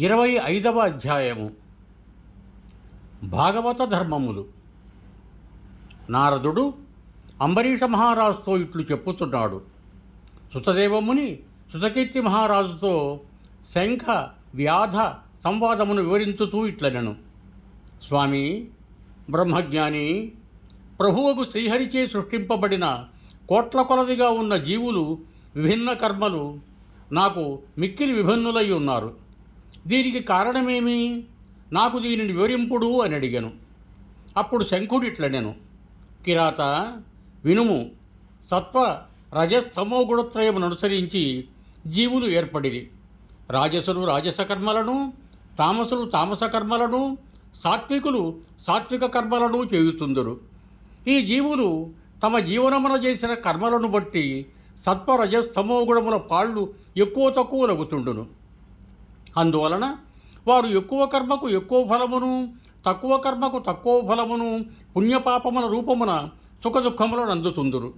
ఇరవై ఐదవ అధ్యాయము. భాగవత ధర్మములు. నారదుడు అంబరీష మహారాజుతో ఇట్లు చెప్పుతున్నాడు సుతదేవముని సుతకీర్తి మహారాజుతో శంఖ వ్యాధ సంవాదమును వివరించుతూ ఇట్లనను. స్వామి బ్రహ్మజ్ఞాని ప్రభువుకు శ్రీహరిచే సృష్టింపబడిన కోట్ల కొలదిగా ఉన్న జీవులు విభిన్న కర్మలు నాకు మిక్కిలి విభిన్నులై ఉన్నారు. దీనికి కారణమేమి? నాకు దీనిని వివరింపుడు అని అడిగాను. అప్పుడు శంఖుడిట్లనెను కిరాత వినుము సత్వ రజస్తమో గుణత్రయమును అనుసరించి జీవులు ఏర్పడిరి. రాజసులు రాజస కర్మలను తామసులు తామస కర్మలను సాత్వికులు సాత్విక కర్మలను చేయుతుందరు ఈ జీవులు తమ జీవనమున చేసిన కర్మలను బట్టి సత్వ రజస్తమో గుణముల పాళ్ళు ఎక్కువ తక్కువ లగుతుండును అందువలన వారు ఎక్కువ కర్మకు ఎక్కువ ఫలమును తక్కువ కర్మకు తక్కువ ఫలమును పుణ్యపాపముల రూపమున సుఖదుఖములను అందుతుందురు.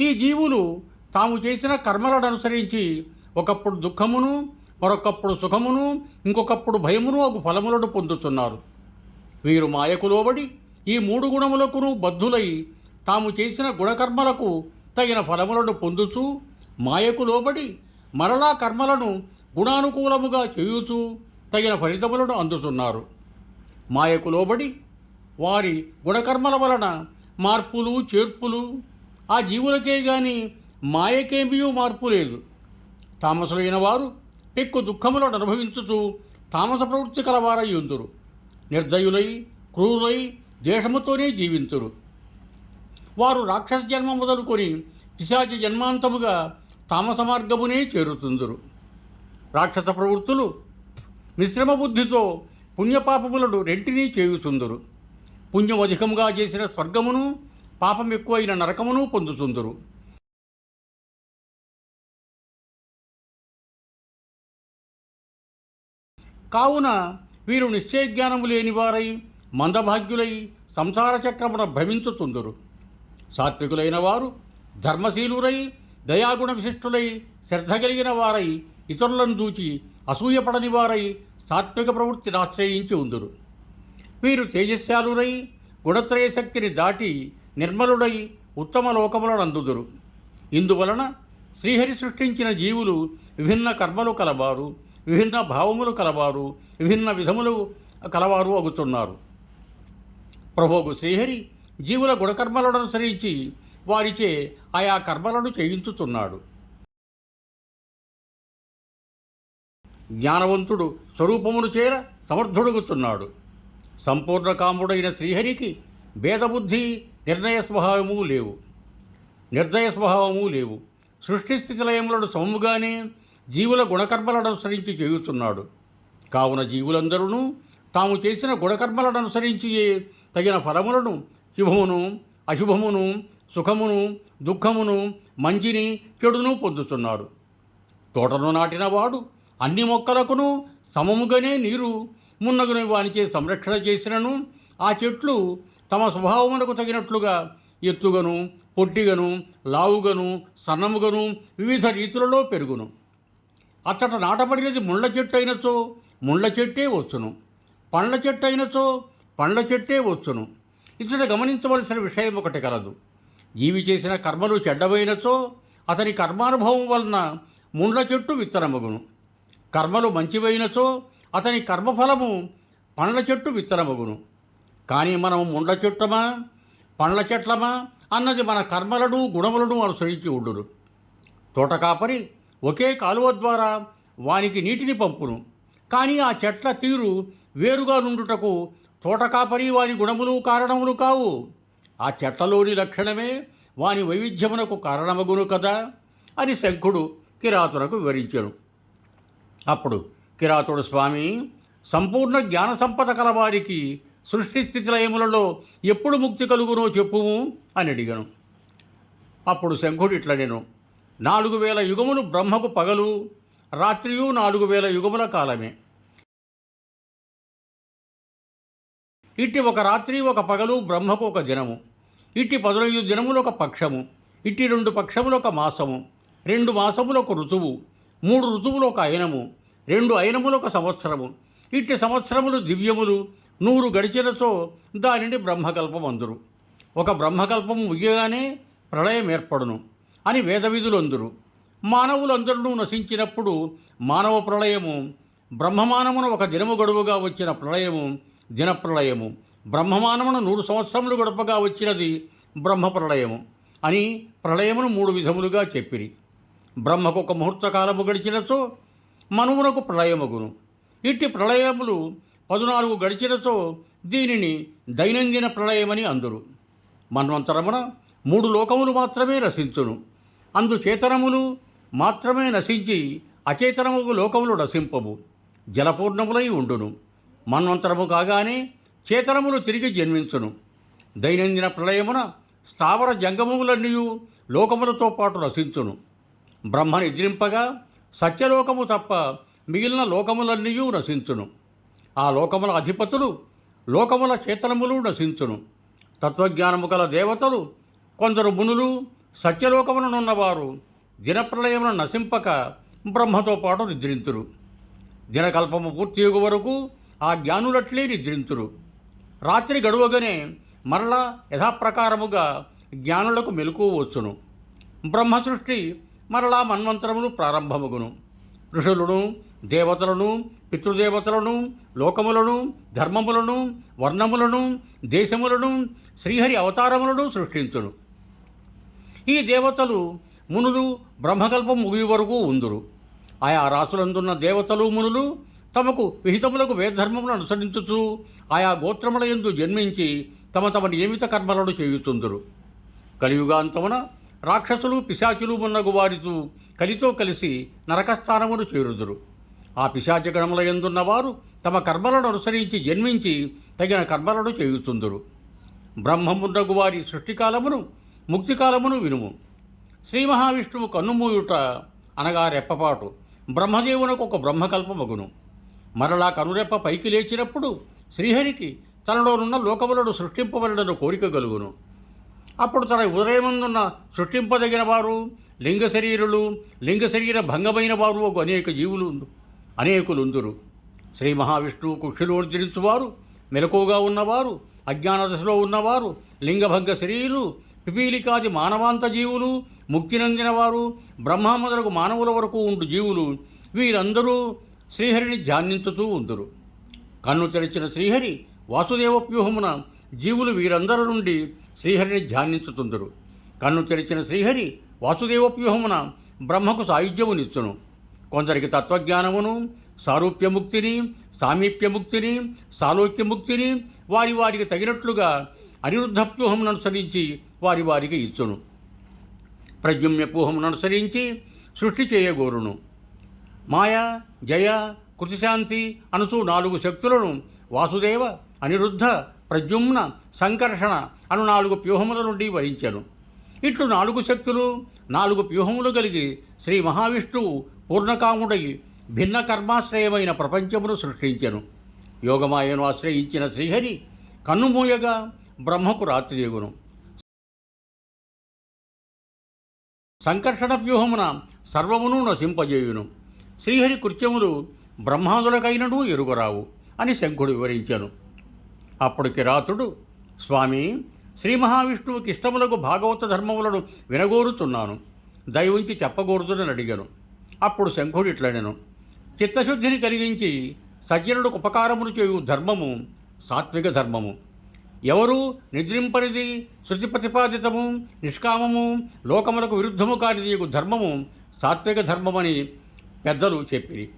ఈ జీవులు తాము చేసిన కర్మలను అనుసరించి ఒకప్పుడు దుఃఖమును మరొకప్పుడు సుఖమును ఇంకొకప్పుడు భయమును ఒక ఫలములను పొందుతున్నారు. వీరు మాయకు లోబడి ఈ మూడు గుణములకును బద్ధులై తాము చేసిన గుణకర్మలకు తగిన ఫలములను పొందుతూ మాయకు లోబడి మరలా కర్మలను గుణానుకూలముగా చేయుచూ తగిన ఫలితములను అందుతున్నారు మాయకు లోబడి వారి గుణకర్మల వలన మార్పులు చేర్పులు ఆ జీవులకే గాని మాయకేమీ మార్పు లేదు. తామసులైన వారు పెక్కు దుఃఖములను అనుభవించుతూ తామస ప్రవృత్తి కలవారై ఉందురు. నిర్దయులై క్రూరులై దేశముతోనే జీవించురు. వారు రాక్షస జన్మ మొదలుకొని పిశాచ జన్మాంతముగా తామస మార్గమునే చేరుతుందురు. రాక్షస ప్రవృత్తులు మిశ్రమ బుద్ధితో పుణ్యపాపములను రెంటినీ చేయుచుందురు. పుణ్యం అధికముగా చేసిన స్వర్గమును పాపం ఎక్కువైన నరకమును పొందుచుందురు. కావున వీరు నిశ్చయజ్ఞానము లేనివారై మందభాగ్యులై సంసార చక్రమున భ్రమించుతుందరు సాత్వికులైన వారు ధర్మశీలురై దయాగుణ విశిష్టులై శ్రద్ధ కలిగిన వారై ఇతరులను దూచి అసూయపడని వారై సాత్విక ప్రవృత్తిని ఆశ్రయించి ఉందురు. వీరు తేజస్శాలురై గుణత్రయ శక్తిని దాటి నిర్మలుడై ఉత్తమ లోకములను అందుదురు ఇందువలన శ్రీహరి సృష్టించిన జీవులు విభిన్న కర్మలు కలవారు విభిన్న భావములు కలవారు విభిన్న విధములు కలవారు అగుతున్నారు ప్రభోగు శ్రీహరి జీవుల గుణకర్మలను అనుసరించి వారిచే ఆయా కర్మలను చేయించుతున్నాడు జ్ఞానవంతుడు స్వరూపమును చేర సమర్థుడుగుతున్నాడు. సంపూర్ణ కాముడైన శ్రీహరికి భేదబుద్ధి నిర్ణయ స్వభావము లేవు. నిర్దయ స్వభావము లేవు. సృష్టి స్థితిలయములను సమముగానే జీవుల గుణకర్మలను అనుసరించి చేయుతున్నాడు కావున జీవులందరూ తాము చేసిన గుణకర్మలను అనుసరించి తగిన ఫలములను శుభమును అశుభమును సుఖమును దుఃఖమును మంచిని చెడును పొందుతున్నారు తోటను నాటినవాడు అన్ని మొక్కలకును సమముగానే నీరు మున్నగుని వానిచే సంరక్షణ చేసినను ఆ చెట్లు తమ స్వభావమునకు తగినట్లుగా ఎత్తుగను పొట్టిగను లావుగను సన్నముగను వివిధ రీతులలో పెరుగును. అచ్చట నాటబడినది ముళ్ళ చెట్టు అయినచో ముళ్ళ చెట్టే వచ్చును. పండ్ల చెట్టు అయినచో పండ్ల చెట్టే వచ్చును. ఇతడు గమనించవలసిన విషయం ఒకటి కలదు. జీవి చేసిన కర్మలు చెడ్డవైనచో అతని కర్మానుభవం వలన ముండ్ల చెట్టు విత్తనమగును. కర్మలు మంచివైనచో అతని కర్మఫలము పండ్ల చెట్టు విత్తనమగును. కానీ మనము ముండ్ల చెట్టమా పండ్ల చెట్లమా అన్నది మన కర్మలను గుణములను అనుసరించి ఉండును. తోటకాపరి ఒకే కాలువ ద్వారా వానికి నీటిని పంపును. కానీ ఆ చెట్ల తీరు వేరుగా నుండుటకు తోటకాపరి వాని గుణములు కారణములు కావు. ఆ చెట్లలోని లక్షణమే వాని వైవిధ్యమునకు కారణమగును కదా అని శంఖుడు కిరాతునకు వివరించాడు అప్పుడు కిరాతుడు స్వామి సంపూర్ణ జ్ఞాన సంపద కలవారికి సృష్టి స్థితి లయములలో ఎప్పుడు ముక్తి కలుగునో చెప్పుము అని అడిగాను. అప్పుడు శంఖుడు ఇట్లా నేను నాలుగు వేల యుగములు బ్రహ్మకు పగలు రాత్రియు నాలుగు వేల యుగముల కాలమే. ఇట్టి ఒక రాత్రి ఒక పగలు బ్రహ్మకు ఒక దినము ఇట్టి పదనైదు దినములు ఒక పక్షము ఇట్టి రెండు పక్షములు ఒక మాసము రెండు మాసములు ఒక ఋతువు మూడు ఋతువులు ఒక అయనము రెండు అయనములు ఒక సంవత్సరము. ఇట్టి సంవత్సరములు దివ్యములు నూరు గడిచినచో దానిని బ్రహ్మకల్పం అందురు ఒక బ్రహ్మకల్పం ముగియగానే ప్రళయం ఏర్పడును అని వేదవిధులు అందురు మానవులందరూ నశించినప్పుడు మానవ ప్రళయము బ్రహ్మమానమున ఒక దినము గడువుగా వచ్చిన ప్రళయము దినప్రళయము. బ్రహ్మమానమున నూరు సంవత్సరములు గడపగా వచ్చినది బ్రహ్మ ప్రళయము అని ప్రళయమును మూడు విధములుగా చెప్పిరి. బ్రహ్మకు ఒక ముహూర్తకాలము గడిచినచో మనువునకు ప్రళయమగును. ఇట్టి ప్రళయములు పదునాలుగు గడిచినచో దీనిని దైనందిన ప్రళయమని అందురు. మన్వంతరమున మూడు లోకములు మాత్రమే నశించును. అందు చేతనములు మాత్రమే నశించి అచేతనముకు లోకములు నశింపవు జలపూర్ణములై ఉండును. మన్వంతరము కాగానే చేతనములు తిరిగి జన్మించును. దైనందిన ప్రళయమున స్థావర జంగమములన్నీ లోకములతో పాటు నశించును. బ్రహ్మ నిద్రింపగా సత్యలోకము తప్ప మిగిలిన లోకములన్నీ నశించును. ఆ లోకముల అధిపతులు లోకముల చేతనములు నశించును. తత్వజ్ఞానము గల దేవతలు కొందరు మునులు సత్యలోకములనున్నవారు దినప్రలయమును నశింపక బ్రహ్మతో పాటు నిద్రింతురు. దినకల్పము పూర్తియగు వరకు ఆ జ్ఞానులట్లే నిద్రింతురు. రాత్రి గడువగానే మరలా యథాప్రకారముగా జ్ఞానులకు మెలకువ వచ్చును. బ్రహ్మ సృష్టి మరలా మన్వంతరములు ప్రారంభముగును. ఋషులను దేవతలను పితృదేవతలను లోకములను ధర్మములను వర్ణములను దేశములను శ్రీహరి అవతారములను సృష్టించును. ఈ దేవతలు మునులు బ్రహ్మకల్పం ముగి వరకు ఉందురు. ఆయా రాసులందున్న దేవతలు మునులు తమకు విహితములకు వేదధర్మములను అనుసరించుచు ఆయా గోత్రముల యందు జన్మించి తమ తమ నియమిత కర్మలను చేయుచుందురు. కలియుగాంతమున రాక్షసులు పిశాచులు మున్నగు వారితో కలితో కలిసి నరకస్థానమును చేరుదురు. ఆ పిశాచగణముల ఎందున్నవారు తమ కర్మలను అనుసరించి జన్మించి తగిన కర్మలను చేయుచుందురు. బ్రహ్మమున్నగు వారి సృష్టికాలమును ముక్తికాలమును వినుము. శ్రీ మహావిష్ణువు కన్నుమూయుట అనగా రెప్పపాటు బ్రహ్మదేవునకు ఒక బ్రహ్మకల్పమగును. మరలా కనురెప్ప పైకి లేచినప్పుడు శ్రీహరికి తనలోనున్న లోకములను సృష్టింపవలన కోరిక కలుగును అప్పుడు తన ఉదయమందున్న సృష్టింపదగిన వారు లింగ శరీరులు లింగ శరీర భంగమైన వారు ఒక అనేక జీవులు అనేకులుందురు. శ్రీ మహావిష్ణువు కుక్షిలో నిద్రించువారు మెలకువగా ఉన్నవారు అజ్ఞాన దశలో ఉన్నవారు లింగభంగ శరీరులు పిపీలికాది మానవాంత జీవులు ముక్తి నందిన వారు బ్రహ్మ మానవుల వరకు ఉండు జీవులు వీరందరూ శ్రీహరిని ధ్యానించుతూ ఉందరు. కన్ను తెరిచిన శ్రీహరి వాసుదేవప్యూహమున జీవులు వీరందరి నుండి శ్రీహరిని ధ్యానించుతుందరు. కన్ను తెరిచిన శ్రీహరి వాసుదేవోప్యూహమున బ్రహ్మకు సాయుధ్యమునిచ్చును. కొందరికి తత్వజ్ఞానమును సారూప్యముక్తిని సామీప్యముక్తిని సాలోక్యముక్తిని వారి వారికి తగినట్లుగా అనిరుద్ధప్యూహమును అనుసరించి వారి వారికి ఇచ్చును. ప్రజుమ్యపూహమును అనుసరించి సృష్టి చేయగోరును. మాయ జయ కృతిశాంతి అనుసు నాలుగు శక్తులను వాసుదేవ అనిరుద్ధ ప్రద్యుమ్న సంకర్షణ అను నాలుగు వ్యూహముల నుండి వహించాను. ఇట్లు నాలుగు శక్తులు నాలుగు వ్యూహములు కలిగి శ్రీ మహావిష్ణువు పూర్ణకాముడై భిన్న కర్మాశ్రయమైన ప్రపంచమును సృష్టించెను. యోగమాయను ఆశ్రయించిన శ్రీహరి కన్నుమూయగా బ్రహ్మకు రాత్రియుగును సంకర్షణ వ్యూహమున సర్వమును నశింపజేయును. శ్రీహరి కృత్యములు బ్రహ్మాదులకైనను ఎరుగరావు అని శంఖుడు వివరించాను. అప్పుడు కిరాతుడు స్వామి శ్రీ మహావిష్ణువుకి ఇష్టములకు భాగవత ధర్మములను వినగోరుచున్నాను దయవుంచి చెప్పగోరుతునని అడిగాను. అప్పుడు శంఖుడు ఇట్లనెను చిత్తశుద్ధిని కలిగించి సజ్జనుడికి ఉపకారములు చేయు ధర్మము సాత్విక ధర్మము. ఎవరు నిద్రింపనిది శృతి ప్రతిపాదితము నిష్కామము లోకములకు విరుద్ధము కానిది ధర్మము సాత్విక ధర్మమని పెద్దలు చెప్పిరి.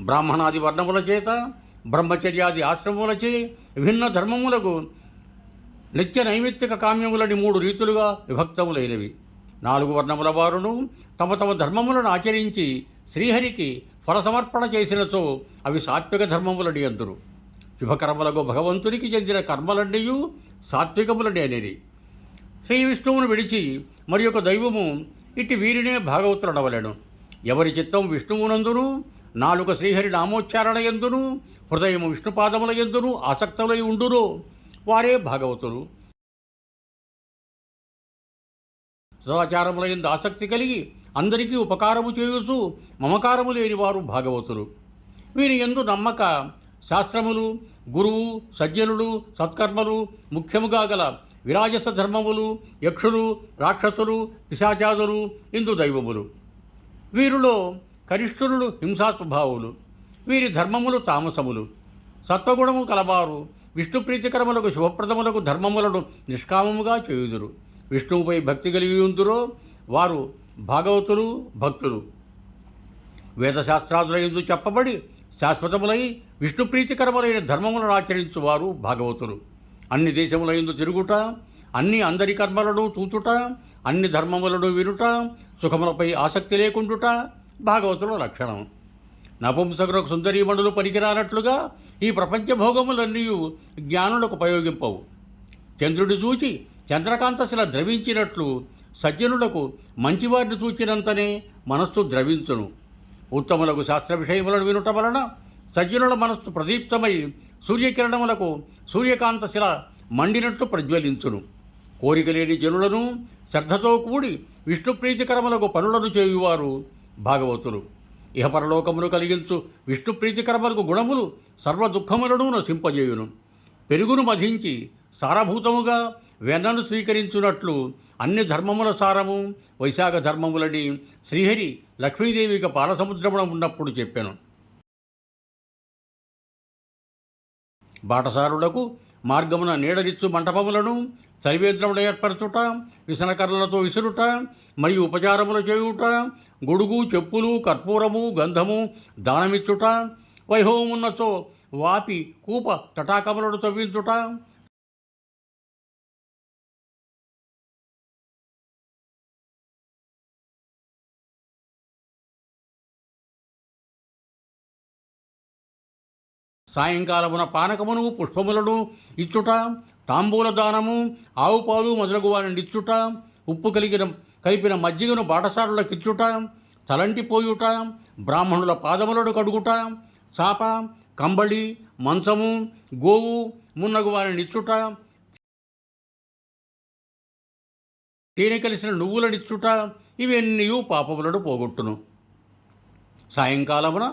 బ్రాహ్మణాది వర్ణముల చేత బ్రహ్మచర్యాది ఆశ్రమములచే విభిన్న ధర్మములకు నిత్య నైమిత్తిక కామ్యములని మూడు రీతులుగా విభక్తములైనవి. నాలుగు వర్ణముల వారును తమ తమ ధర్మములను ఆచరించి శ్రీహరికి ఫలసమర్పణ చేసినచో అవి సాత్విక ధర్మములని అందురు. శుభకర్మలకు భగవంతునికి చెందిన కర్మలన్నీయు సాత్వికములని అనేది శ్రీ విష్ణువును విడిచి మరి ఒక దైవము ఇట్టి వీరినే భాగవతులనవలెను. ఎవరి చిత్తం విష్ణువునందును నాలుక శ్రీహరి నామోచ్చారణ ఎందును హృదయము విష్ణుపాదముల ఎందును ఆసక్తులై ఉండురో వారే భాగవతులు. సదాచారముల ఎందు ఆసక్తి కలిగి అందరికీ ఉపకారము చేయుచు మమకారము లేని వారు భాగవతులు. వీరి ఎందు నమ్మక శాస్త్రములు గురువు సజ్జనులు సత్కర్మలు ముఖ్యముగా గల విరాజస ధర్మములు యక్షులు రాక్షసులు పిశాచాదులు ఇందు దైవములు. వీరిలో కరిష్ఠులు హింసా స్వభావులు వీరి ధర్మములు తామసములు. సత్వగుణము కలవారు విష్ణు ప్రీతికరములకు శుభప్రదములకు ధర్మములను నిష్కామముగా చేయుదురు. విష్ణువుపై భక్తి కలిగి ఉందురో వారు భాగవతులు భక్తులు. వేదశాస్త్రాదుల ఎందు చెప్పబడి శాశ్వతములై విష్ణు ప్రీతికరములైన ధర్మములను ఆచరించువారు భాగవతులు. అన్ని దేశముల ఎందు తిరుగుట అన్ని అందరి కర్మలను తూచుట అన్ని ధర్మములను వినుట సుఖములపై ఆసక్తి లేకుండుట భాగవతుల లక్షణం. నపుంసకులకు సుందరీమణులు పనికిరానట్లుగా ఈ ప్రపంచ భోగములన్నీ జ్ఞానులకు ఉపయోగింపవు. చంద్రుడి చూచి చంద్రకాంతశిల ద్రవించినట్లు సజ్జనులకు మంచివారిని చూచినంతనే మనస్సు ద్రవించును. ఉత్తములకు శాస్త్ర విషయములను వినుట వలన సజ్జనుల మనస్సు ప్రదీప్తమై సూర్యకిరణములకు సూర్యకాంతశిల మండినట్లు ప్రజ్వలించును. కోరిక లేని జనులను శ్రద్ధతో కూడి విష్ణు ప్రీతికరములకు పనులను చేయువారు భాగవతులు ఇహపరలోకమును కలిగించు విష్ణు ప్రీతికరములకు గుణములు సర్వ దుఃఖములను నశింపజేయును. పెరుగును మధించి సారభూతముగా వెన్నను స్వీకరించున్నట్లు అన్ని ధర్మముల సారము వైశాఖ ధర్మములని శ్రీహరి లక్ష్మీదేవికి పాలసముద్రమున ఉన్నప్పుడు చెప్పాను. బాటసారులకు మార్గమున నీడనిచ్చు మంటపములను చలివేంద్రములు ఏర్పరచుట విసనకర్రలతో విసురుట మరియు ఉపచారములు చేయుట గొడుగు చెప్పులు కర్పూరము గంధము దానమిచ్చుట వైభవమున్నచో వాపి కూప తటాకములను తవ్వించుట సాయంకాలమున పానకమును పుష్పములను ఇచ్చుట తాంబూల దానము ఆవు పాలు మొదలగు వారిని ఇచ్చుట ఉప్పు కలిగిన కలిపిన మజ్జిగను బాటసారులకిచ్చుట తలంటిపోయుట బ్రాహ్మణుల పాదములను కడుగుట చాప కంబళి మంచము గోవు మున్నగు వారిని ఇచ్చుట తేనె కలిసిన నువ్వులనిచ్చుట ఇవన్నీ పాపములను పోగొట్టును. సాయంకాలమున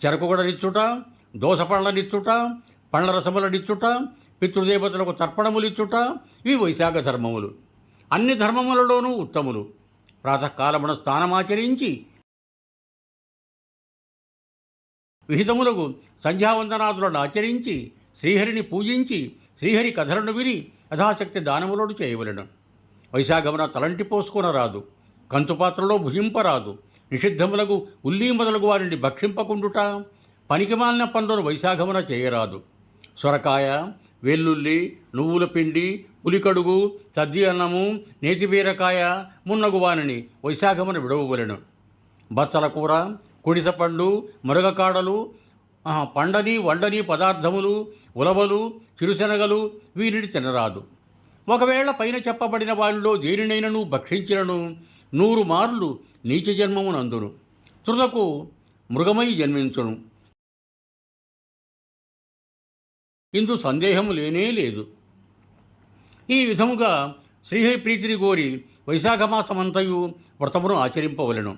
చెరకుగడనిచ్చుట కూడా నిచ్చుట పండ్ల రసములనిచ్చుట పితృదేవతలకు తర్పణములిచ్చుట ఇవి వైశాఖ ధర్మములు. అన్ని ధర్మములలోనూ ఉత్తములు. ప్రాతకాలమున స్థానమాచరించి విహితములకు సంధ్యావందనాదులను ఆచరించి శ్రీహరిని పూజించి శ్రీహరి కథలను విని యథాశక్తి దానములను చేయవలెను. వైశాఖమున తలంటి పోసుకొనరాదు. కంచుపాత్రలో భుజింపరాదు. నిషిద్ధములకు ఉల్లీ మొదలగు వారిని భక్షింపకుండుట పనికిమాలిన పనులను వైశాఖమున చేయరాదు. సొరకాయ వెల్లుల్లి నువ్వుల పిండి పులికడుగు సద్ది అన్నము నేతిబీరకాయ మున్నగు వానిని వైశాఖమున విడవవలెను. బచ్చల కూర కుడిసపండు మురగకాడలు పండని వండని పదార్థములు ఉలవలు చిరుశనగలు వీరిని తినరాదు. ఒకవేళ పైన చెప్పబడిన వారిలో దేనినైనను భక్షించినను నూరు మార్లు నీచ జన్మమునందును. తులకు మృగమై జన్మించును. ఇందు సందేహము లేనే లేదు. ఈ విధముగా శ్రీహరి ప్రీతిని కోరి వైశాఖ మాసమంతయు వ్రతమును ఆచరింపవలను.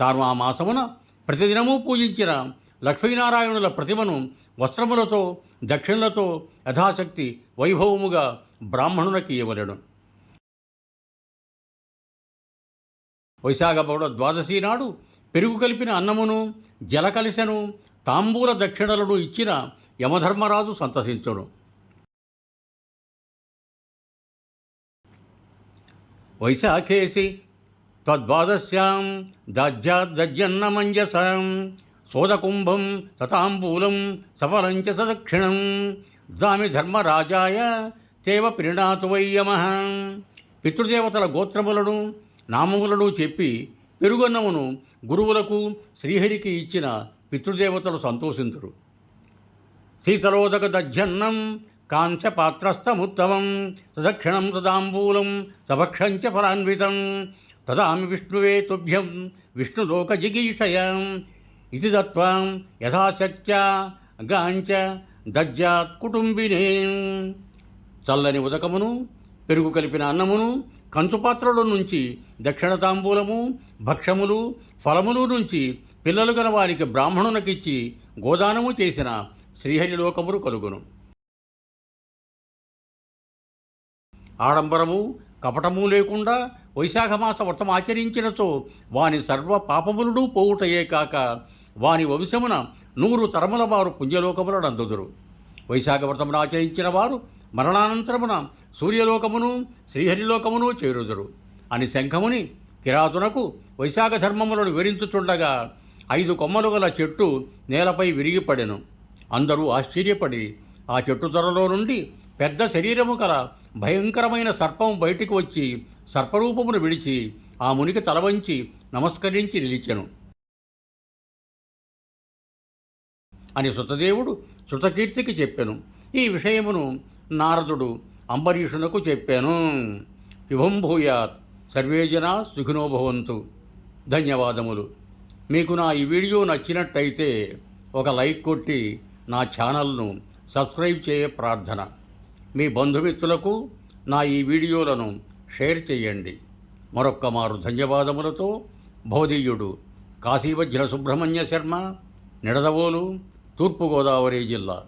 తాను ఆ మాసమున ప్రతిదినము పూజించిన లక్ష్మీనారాయణుల ప్రతిమను వస్త్రములతో దక్షిణలతో యథాశక్తి వైభవముగా బ్రాహ్మణునకి ఇవ్వవలెను. వైశాఖ బౌడ ద్వాదశి నాడు పెరుగు కలిపిన అన్నమును జల కలిసెను తాంబూల దక్షిణలను ఇచ్చిన యమధర్మరాజు సంతసించడు వైశాఖేసి తద్వాదశ్యాం దాజ్యాద్దజ్జన్నమంజసాం సోదకుంభం సతాంబూలం సఫలంచ సదక్షిణం దామి ధర్మరాజాయ తేవ పిరిణాతు వై పితృదేవతల గోత్రములను నామములను చెప్పి పెరుగన్నమును గురువులకు శ్రీహరికి ఇచ్చిన పితృదేవతలు సంతోషించరు శీతలోదక దజ్జన్నం కాంచ పాత్రస్థముత్తమం సదక్షిణం సదాంబూలం సభక్షంచ ఫలాన్వితం తదామి విష్ణువే తుభ్యం విష్ణులోక జిగీషయ. ఇది దత్వాం యథాశక్త్యా గాంచ దజ్జాత్ కుటుంబినే. చల్లని ఉదకమును పెరుగు కలిపిన అన్నమును కంచుపాత్రల నుంచి దక్షిణ తాంబూలము భక్షములు ఫలములు నుంచి పిల్లలు గల వారికి బ్రాహ్మణునకిచ్చి గోదానము చేసిన శ్రీహరిలోకములు కలుగును. ఆడంబరము కపటము లేకుండా వైశాఖమాస వ్రతం ఆచరించినచో వాని సర్వ పాపములను పోవుటయే కాక వాని వంశమున నూరు తరముల వారు పుణ్యలోకములను అందుదురు. వైశాఖ వ్రతమును ఆచరించిన వారు మరణానంతరమున సూర్యలోకమును శ్రీహరిలోకమును చేరుదురు. అని శంఖముని కిరాతునకు వైశాఖ ధర్మములను వివరించుచుండగా ఐదు కొమ్మలు గల చెట్టు నేలపై విరిగిపడెను. అందరూ ఆశ్చర్యపడి ఆ చెట్టు త్వరలో నుండి పెద్ద శరీరము గల భయంకరమైన సర్పం బయటికి వచ్చి సర్పరూపమును విడిచి ఆ మునికి తలవంచి నమస్కరించి నిలిచెను. అని సుతదేవుడు శృతకీర్తికి చెప్పెను. ఈ విషయమును నారదుడు అంబరీషునకు చెప్పాను. శుభం భూయాత్. సర్వే జనా ధన్యవాదములు. మీకు నా ఈ వీడియో నచ్చినట్టయితే ఒక లైక్ కొట్టి నా ఛానల్ను సబ్స్క్రైబ్ చేయ ప్రార్థన. మీ బంధుమిత్రులకు నా ఈ వీడియోలను షేర్ చేయండి. మరొక్క మారు ధన్యవాదములతో భౌదీయుడు కాశీవజ్ర సుబ్రహ్మణ్య శర్మ నిడదవోలు తూర్పుగోదావరి జిల్లా.